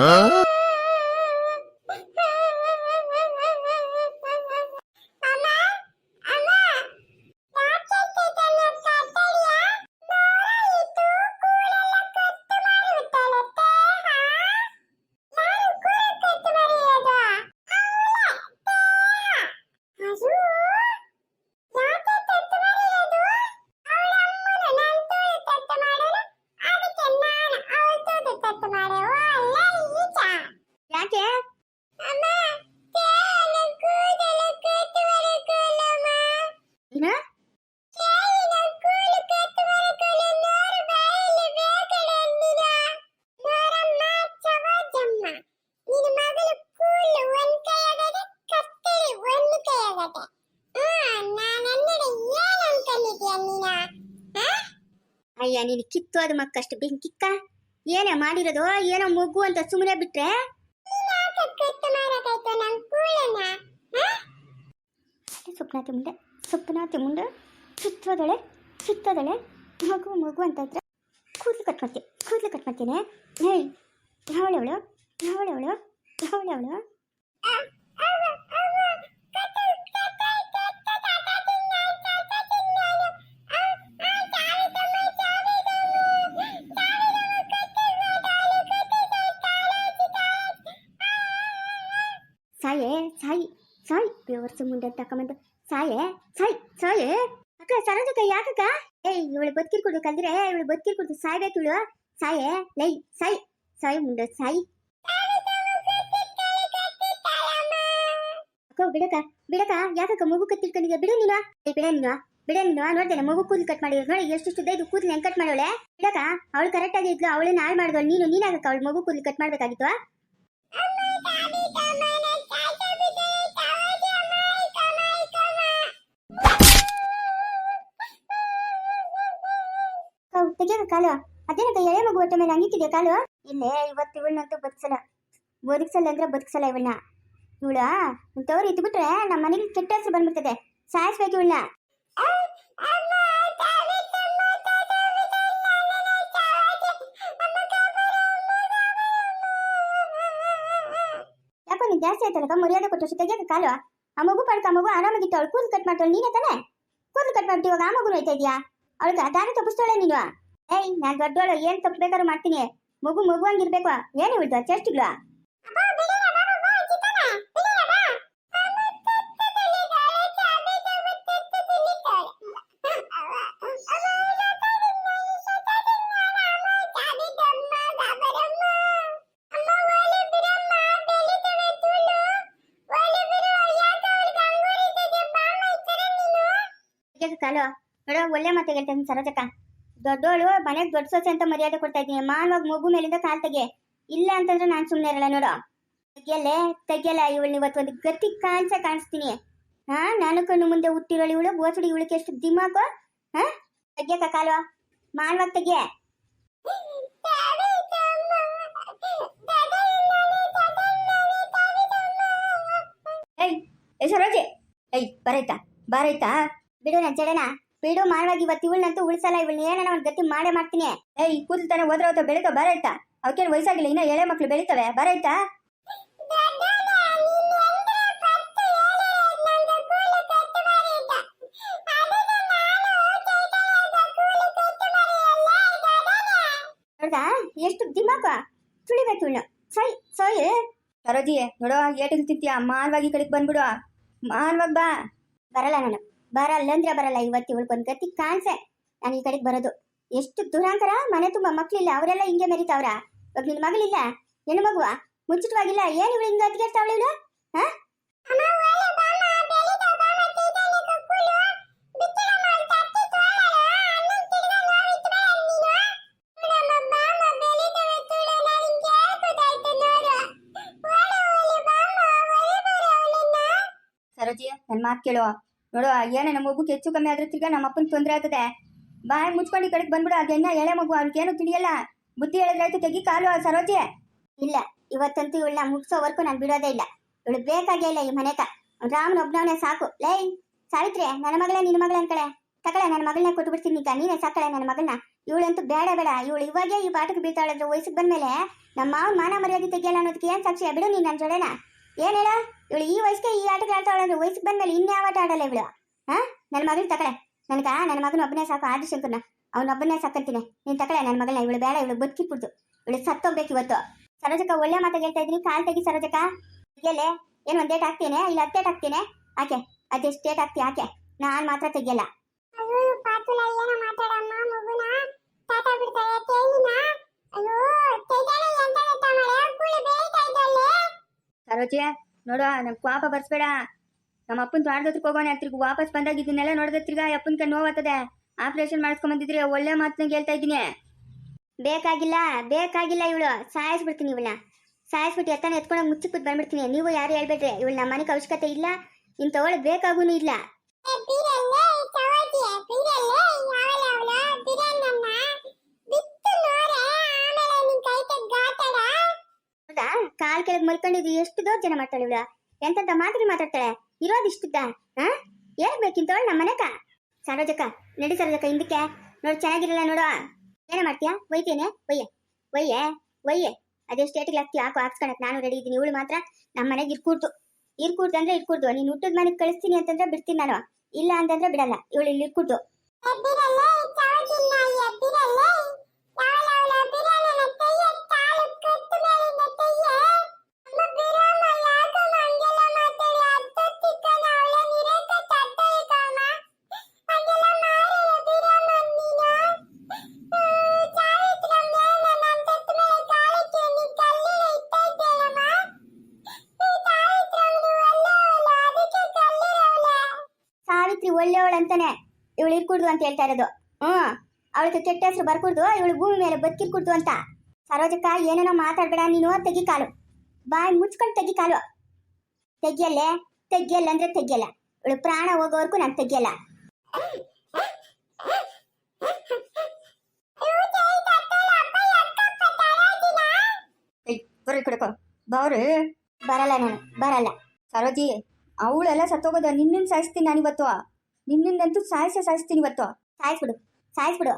Huh? ಏನ ಅಯ್ಯ ನೀನು ಕಿತ್ತೋದ ಮಕ್ಕಷ್ಟು ಬೆಂಕಿಕ್ಕ ಏನೇ ಮಾಡಿರೋದು? ಏನೋ ಮಗು ಅಂತ ಸುಮ್ಮನೆ ಬಿಟ್ರೆ? ಸ್ವಪ್ನ ಮುಂದೆ ಸುಪ್ನಾತಿ ಮುಂದೆ ಸುತ್ತದಳೆ ಸುತ್ತದಳೆ, ಮಗು ಮಗು ಅಂತ ಇದ್ರೆ ಕೂದಲು ಕಟ್ ಮಾಡ್ತೀನಿ ಕೂದಲು ಕಟ್ ಮಾಡ್ತೀನಿ. ಹೇಯ್ ಯಾವಳವಳು ಯಾವಳವಳು ಯಾವಳವಳು ಸಾಯೇ, ಸಾಯಿ ಸಾಯಿ, ಬೇವರ್ಸು ಮುಂದೆ ತಕೊಂಬಂದು ಸಾಯೇ, ಸಾಯಿ, ಸಾಯೆ. ಅಕ್ಕ, ಸರೋಜಕ್ಕ, ಯಾಕಕ್ಕ? ಏಯ್, ಇವಳು ಬದುಕಿರ್ಕೊಡು ಕಲ್ದ್ರೆ, ಇವಳು ಬದುಕಿರ್ಕೊಡು ಸಾಯ್ಬೇಕು ಇವಳು. ಸಾಯೆ, ಲೈ, ಸಾಯಿ, ಸಾಯ್ ಮುಂದೆ, ಸಾಯ್. ಅಕ್ಕ ಬಿಡಕ ಬಿಡಕ ಯಾಕಕ್ಕ ಮಗು ಕತ್ತಿರ್ಕೊಂಡಿದ್ಯಾ ಬಿಡು ನೀನು. ಬಿಡ ನೀನು. ಬಿಡ ನೀನು. ನೋಡ್ದೇನೆ ಮಗು ಕೂದಲು ಕಟ್ ಮಾಡಿ ನೋಡಿ ಎಷ್ಟು ಇದು ಕೂದಲು ಹೆಂಗ್ ಕಟ್ ಮಾಡೋಳೆ ಬಿಡಕ ಅವಳು ಕರೆಕ್ಟ್ ಆಗಿ ಇದ್ಲು, ಅವಳನ್ನ ಹಾಳು ಮಾಡಿದವಳು. ನೀನು, ನೀನಾಗಕ್ಕ, ಅವಳು ಮಗು ಕೂದಲು ಕಟ್ ಮಾಡ್ಬೇಕಾಗಿತ್ತು? ಕಾಲು? ಅದೇನಕ್ಕ ಎಳೆ ಮಗು ಹೊಟ್ಟೆ ಮೇಲೆ ಹಂಗಿಕ್ಕಿದೆ ಕಾಲು? ಇಲ್ಲೇ, ಇವತ್ತು ಇವಳನ್ನಂತೂ ಬದುಕ್ಸಲ್ಲ. ಬದುಕ್ಸಲ್ಲ ಅಂದ್ರೆ ಬದುಕ್ಸಲ್ಲ ಇವಳನ್ನ. ಇವಳ ತವ್ರು ಇದ್ಬಿಟ್ರೆ ನಮ್ಮ ಮನೇಲಿ ಕೆಟ್ಟ ಹೆಸರು ಬಂದ್ಬಿಡ್ತದೆ. ಸಾಯಿಸ್ಬೇಕು ಇವಳನ್ನ. ಯಾಕೋ ನೀನ್ ಜಾಸ್ತಿ ಆಯ್ತಲ್ಲಕ್ಕ ಮರ್ಯಾದೆ ಕೊಟ್ಟು ತೆಗಿಯೋದು ಕಾಲು? ಆ ಮಗು ಪಡ್ಕ, ಆ ಮಗು ಆರಾಮಾಗಿತ್ತು ಅವಳು ಕೂದಲು ಕಟ್ ಮಾಡ್ತಾಳೆ. ನೀನೇ ತಾನೆ? ಕೂದಲು ಕಟ್ ಮಾಡ್ತೀವಿ ಇವಾಗ ಆ ಮಗು ಹೋಯ್ತಾ ಇದೆಯಾ? ಅವಳಿಗೆ ದಾರಿ ತಪ್ಪಿಸ್ತಾಳೆ ನೀನು. ಏಯ್ ನಾನ್ ದೊಡ್ಡವಳು ಏನ್ ತಪ್ಪು ಬೇಕಾದ್ರೂ ಮಾಡ್ತೀನಿ. ಮಗು ಮಗು ಹಂಗಿರ್ಬೇಕು ಏನು ಹೇಳ್ದು ಚೆಸ್ಟ್ಗಳು ಕಾಲು. ನೋಡೋ ಒಳ್ಳೆ ಮಾತು ಹೇಳ್ತೇನೆ ಸರೋಜಕ್ಕ. ದೊಡ್ಡೋಳು ಮನೆಗೆ ದೊಡ್ಡ ಸೊಸೆ ಅಂತ ಮರ್ಯಾದೆ ಕೊಡ್ತಾ ಇದ್ದೀನಿ. ಮಾನವಾಗ ಮಗು ಮೇಲಿಂದ ಕಾಲ್ ತೆಗೆ. ಇಲ್ಲ ಅಂತಂದ್ರೆ ನಾನು ಸುಮ್ಮನೆ ಇರಲ್ಲ ನೋಡು. ತೆಗಿಯಲ್ಲೇ, ತೆಗೆಯಲ್ಲ ಇವಳು ಇವತ್ತು ಒಂದು ಗತಿ ಕಾಣಿಸ ಕಾಣಿಸ್ತೀನಿ. ಹಾ, ನಾನು ಕಣ್ಣು ಮುಂದೆ ಹುಟ್ಟಿರೋಳು ಇವಳು ಬೋಸಡಿ ಇವಳಿಗೆ ಎಷ್ಟು ದಿಮಾಕು. ಹಾ, ತೆಗಿಯಕ್ಕ ಕಾಲು. ಮಾನವಾಗ ತೆಗಿಯ ಏಯ್, ಏ ಸರೋಜೆ. ಏಯ್, ಬರೈತಾ? ಬರೈತಾ? ಬಿಡು ಬಿಡು ಮಾಡುವಾಗ ಇವತ್ತು ಇವಳನ್ನಂತೂ ಉಳಿಸಲ್ಲ. ಇವಳನ್ನ ಏನಾರ ಒಂದು ಗತಿ ಮಾಡೇ ಮಾಡ್ತೀನಿ. ಏಯ್, ಈ ಕೂದಲು ತಾನೆ ಹೋದ್ರೆ ಹೋತ ಬೆಳೀತಾವ ಬರೈತಾ? ಅವಕ್ಕೇನು ವಯಸ್ಸಾಗಿಲ್ಲ, ಇನ್ನೂ ಎಳೆ ಮಕ್ಳು ಬೆಳಿತವೆ, ಬರೈತಾ? ಎಷ್ಟು ದಿಮಾಕ ತುಳಿಬೇಕು ಇವಳು ಸೈ ಸೈ. ಸರೋಜಿ ನೋಡೋ ಏಟಿಗೆ ತಿಂತೀಯ? ಮಾನ್ವಾಗಿ ಕಡೆಗೆ ಬಂದ್ಬಿಡು. ಮಾನ್ವಾಗ ಬಾ. ಬರಲ್ಲ ನಾನು. ಬರಲ್ಲ ಅಂದ್ರೆ ಬರಲ್ಲ. ಇವತ್ತು ಬಂದ್ ಗತಿ ಕಾಣ್ಸೆ. ನಾನು ಈ ಕಡೆಗೆ ಬರೋದು. ಎಷ್ಟು ದುರಾಂಕರ ಮನೆ ತುಂಬಾ ಮಕ್ಳಿಲ್ಲ. ಅವರೆಲ್ಲ ಹಿಂಗೆ ಮೆರಿತಾವ್ರ. ಇವಾಗ ನಿನ್ ಮಗಳಿಲ್ಲ? ಹೆಣ್ಣು ಮಗುವ? ಮುಂಚಿತವಾಗಿಲ್ಲ. ಏನ್ ಇವಳು ಹಿಂಗ ಅದ್ಗೆಡ್ತಾವಳು ಇವಳು? ಹಾ? ಸರೋಜಿ ಮಾತು ಕೇಳು. ನೋಡು, ಏನೇ ನಮ್ಮ ಮಗುಗೆ ಹೆಚ್ಚು ಕಮ್ಮಿ ಆದ್ರೆ ತಿರ್ಗಾ ನಮ್ಮ ಅಪ್ಪನ ತೊಂದರೆ ಆಗ್ತದೆ. ಬಾಯ್ ಮುಚ್ಕೊಂಡು ಈ ಕಡೆಗೆ ಬಂದ್ಬಿಡು, ಅದೇನ ಎಳೆ ಮಗು ಅವ್ರಿಗೇನು ತಿಳಿಯಲ್ಲ. ಬುದ್ಧಿ ಹೇಳಿದ್ರಾಯ್ತು ತೆಗಿ ಕಾಲು ಸರೋಜಿ. ಇಲ್ಲ, ಇವತ್ತಂತೂ ಇವಳನ್ನ ಮುಗಿಸೋವರೆಗೂ ನಾನು ಬಿಡೋದೇ ಇಲ್ಲ. ಇವಳು ಬೇಕಾಗೇ ಇಲ್ಲ ಈ ಮನೆಕ. ರಾಮನ ಒಬ್ನವನೇ ಸಾಕು. ಲೈ, ಸಾವಿತ್ರಿ, ನನ್ನ ಮಗಳೇ, ನಿನ್ನ ಮಗಳ ಅನ್ಕಳೆ. ತಕಳೆ, ನನ್ನ ಮಗಳನ್ನ ಕೊಟ್ಟು ಬಿಡ್ತೀನಿ ಈಗ ನೀನೇ ಸಾಕಳೆ ನನ್ನ ಮಗಳನ್ನ. ಇವಳಂತೂ ಬೇಡ ಬೇಡ. ಇವಳು ಇವಾಗೇ ಈ ಪಾಠಕ್ಕೆ ಬೀಳ್ತಾಳೆ ವಯಸ್ಸಿಗೆ ಬಂದ್ಮೇಲೆ. ನಮ್ಮ ಮಾವನ ಮಾನ ಮರ್ಯಾದೆ ತೆಗಿಯಲ್ಲ ಅನ್ನೋದಕ್ಕೆ ಏನ್ ಸಾಕ್ಷಿ ಬಿಡು ನೀನು ನನ್ನ ಜೊಡೆನ. ಏನ್ ಹೇಳ? ಇವಳು ಈ ವಯಸ್ಸಿಗೆ ಈ ಆಟಕ್ಕೆ ಆಡ್ತಾಳೆ ಅಂದ್ರೆ ವಯಸ್ಸಿಗೆ ಬಂದ್ಮೇಲೆ ಇನ್ಯಾವ ಆಟ ಆಡಲ್ಲ ಇವಳು? ಹಾ? ನನ್ನ ಮಗಳು ತಕಳೆ. ನನಗ ನನ್ನ ಮಗನ ಒಬ್ಬನೇ ಸಾಕು ಆದಿಶಂಕರ್ನ ಅವನೊಬ್ಬನೇ ಸಾಕಂತೀನಿ. ನೀನ್ ತಕಳೆ, ನನ್ನ ಮಗಳನ್ನ. ಇವಳು ಬೇಡ, ಇವಳು ಬದುಕಿಬಿಡ್ತು ಇವಳು ಸತ್ತೋಗ್ಬೇಕು ಇವತ್ತು. ಸರೋಜಕ್ಕ, ಒಳ್ಳೆ ಮಾತು ಹೇಳ್ತಾ ಇದ್ದೀನಿ. ಕಾಲ್ ತೆಗಿ ಸರೋಜಕ್ಕ. ಇಲ್ಲೇ ಏನು, ಒಂದ್ ಡೇಟ್ ಹಾಕ್ತೇನೆ ಇಲ್ಲ, ಹತ್ತು ಡೇಟ್ ಹಾಕ್ತೇನೆ ಆಕೆ ಅದೆಷ್ಟು ಡೇಟ್ ಹಾಕ್ತಿ ಆಕೆ ನಾನ್ ಮಾತ್ರ ತೆಗಿಯಲ್ಲ. ಸರೋಜಿ ನೋಡು ನಂಗೆ ಪಾಪ ಬರ್ಸ್ಬೇಡ. ನಮ್ಮ ಅಪ್ಪನ ತೋಟದತ್ರಕ್ಕೆ ಹೋಗೋಣ ತಿರ್ಗಿ ವಾಪಸ್ ಬಂದಾಗ ಇದನ್ನೆಲ್ಲ ನೋಡಿದ್ರೆ ತಿರ್ಗಾ ಅಪ್ಪನ ನೋವತ್ತದೆ ಆಪರೇಷನ್ ಮಾಡಿಸ್ಕೊಂಡ್ ಬಂದಿದ್ರೆ ಒಳ್ಳೆ ಮಾತನ್ನ ಹೇಳ್ತಾ ಇದ್ದೀನಿ. ಬೇಕಾಗಿಲ್ಲ ಬೇಕಾಗಿಲ್ಲ ಇವಳು. ಸಾಯಿಸ್ಬಿಡ್ತೀನಿ ಇವಳನ್ನ. ಸಾಯಿಸ್ಬಿಟ್ಟು ಎತ್ತಾನೆ ಎತ್ಕೊಂಡು ಮುಚ್ಚಿಬಿಟ್ಟು ಬಂದ್ಬಿಡ್ತೀನಿ. ನೀವು ಯಾರು ಹೇಳ್ಬೇಡ್ರಿ ಇವಳು ನಮ್ಮ ಮನೆಗೆ ಅವಶ್ಯಕತೆ ಇಲ್ಲ ಇಂಥವಳು ಬೇಕಾಗೂನು ಇಲ್ಲ. ಕಾಲ್ ಕೆಳಗೆ ಮಲ್ಕೊಂಡಿದ್ದು ಎಷ್ಟು ದೊಡ್ಡ ಜನ ಮಾಡ್ತಾಳೆ ಎಂತೆಂತ ಮಾತ್ರ ಮಾತಾಡ್ತಾಳೆ? ಇರೋದು ಇಷ್ಟುದ್ದ ಹಾ ಏನ್ ಬೇಕಿಂತವಳು ನಮ್ಮ ಮನೆಕ? ಸರೋಜಕ್ಕ, ನಡಿ ಸರೋಜಕ್ಕ, ಹಿಂದಕ್ಕೆ. ನೋಡು, ಚೆನ್ನಾಗಿರಲ್ಲ ನೋಡು. ಏನ ಮಾಡ್ತೀಯಾ? ಒಯ್ತೇನೆ? ಒಯ್ಯೆ. ಒಯ್ಯೆ? ಒಯ್ಯೆ. ಅದೇ ಸ್ಟೇಟಿಗೆ ಹಾಕ್ತೀಯ? ಹಾಕು, ಹಾಕ್ಸ್ಕೊಳಕ್ ನಾನು ರೆಡಿ ಇದ್ದೀನಿ. ಇವಳು ಮಾತ್ರ ನಮ್ಮ ಮನೆಗೆ ಇರ್ಕೂಡ್ದು. ಇರ್ಕೂಡ್ದು ಅಂದ್ರೆ ಇರ್ಕೂಡ್ದು. ನೀನು ಹುಟ್ಟದ ಮನೆಗೆ ಕಳಿಸ್ತೀನಿ ಅಂತಂದ್ರೆ ಬಿಡ್ತೀನಿ ನಾನು. ಇಲ್ಲ ಅಂತಂದ್ರೆ ಬಿಡಲ್ಲ. ಇವಳು ಇಲ್ಲಿ ಇರ್ಕೂಡ್ದು. ಅಂತಾನೆ. ಇವಳು ಇರ್ಕೂಡ್ದು ಅಂತ ಹೇಳ್ತಾ ಇರೋದು. ಹ್ಮ್ ಅವಳಿಗೆ ಕೆಟ್ಟ ಹೆಸರು ಬರ್ಕೂಡ್ದು ಇವಳು ಭೂಮಿ ಮೇಲೆ ಬದುಕಿರ್ಕೂಡ್ದು ಅಂತ. ಸರೋಜಕ್ಕ ಏನೇನೋ ಮಾತಾಡ್ಬೇಡ ನೀನು ತೆಗಿ ಕಾಲು. ಬಾಯಿ ಮುಚ್ಕೊಂಡು ತೆಗಿ ಕಾಲು. ತೆಗಿಯಲ್ಲೇ? ತೆಗಿಯಲ್ಲ ಅಂದ್ರೆ ತೆಗಿಯಲ್ಲ. ಇವಳು ಪ್ರಾಣ ಹೋಗೋವರೆಗೂ ನಾನು ತೆಗಿಯಲ್ಲ. ಬರ್ರಿ ಕಡೆಕೋ ಬಾವ್ರಿ. ಬರಲ್ಲ ನಾನು ಬರಲ್ಲ. ಸರೋಜಿ ಅವಳೆಲ್ಲ ಸತ್ತೋಗೋದ ನಿನ್ನ ಸಾಯಿಸ್ತೀನಿ ನಾನು ಇವತ್ತು ನಿನ್ನಿಂದಂತೂ ಸಾಯಿಸೇ ಸಾಯಿಸ್ತೀನಿ ಇವತ್ತು. ಸಾಯಿಸ್ಬಿಡು. ಸಾಯಿಸ್ಬಿಡು.